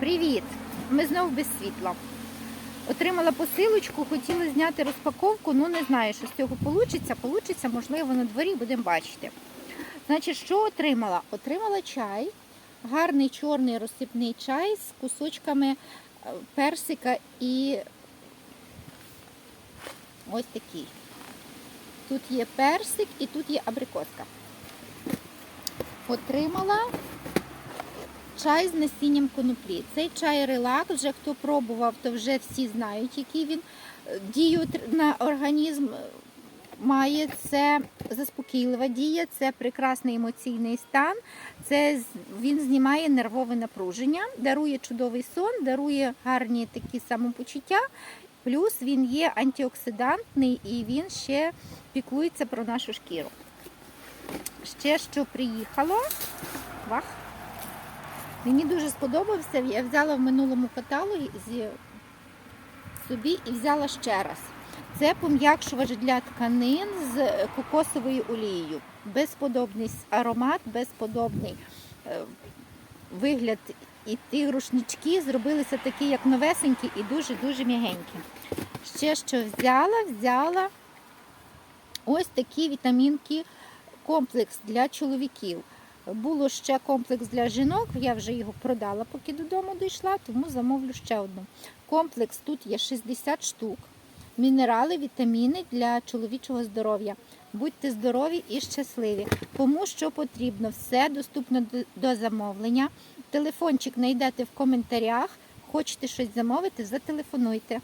Привіт! Ми знову без світла. Отримала посилочку, хотіла зняти розпаковку, ну не знаю, що з цього вийде. Получиться, можливо, на дворі будемо бачити. Значить, що отримала? Отримала чай, гарний чорний розсипний чай з кусочками е, персика і ось такий. Тут є персик і тут є абрикоска. Отримала чай з насінням коноплі. Цей чай релакс, вже хто пробував, то вже всі знають, який він дію на організм має. Це заспокійлива дія, це прекрасний емоційний стан. Це він знімає нервове напруження, дарує чудовий сон, дарує гарні такі самопочуття. Плюс він є антиоксидантний і він ще піклується про нашу шкіру. Ще що приїхало. Вах. Мені дуже сподобався. Я взяла в минулому каталозі собі і взяла ще раз. Це пом'якшувач для тканин з кокосовою олією. Безподобний аромат, безподобний е, вигляд. І ті рушнички зробилися такі, як новесенькі, і дуже-дуже м'ягенькі. Ще що взяла, взяла ось такі вітамінки, комплекс для чоловіків. Було ще комплекс для жінок, я вже його продала, поки додому дійшла, тому замовлю ще одну. Комплекс тут є 60 штук. Мінерали, вітаміни для чоловічого здоров'я. Будьте здорові і щасливі. Кому що потрібно, все доступно до- замовлення. Телефончик знайдете в коментарях. Хочете щось замовити, зателефонуйте.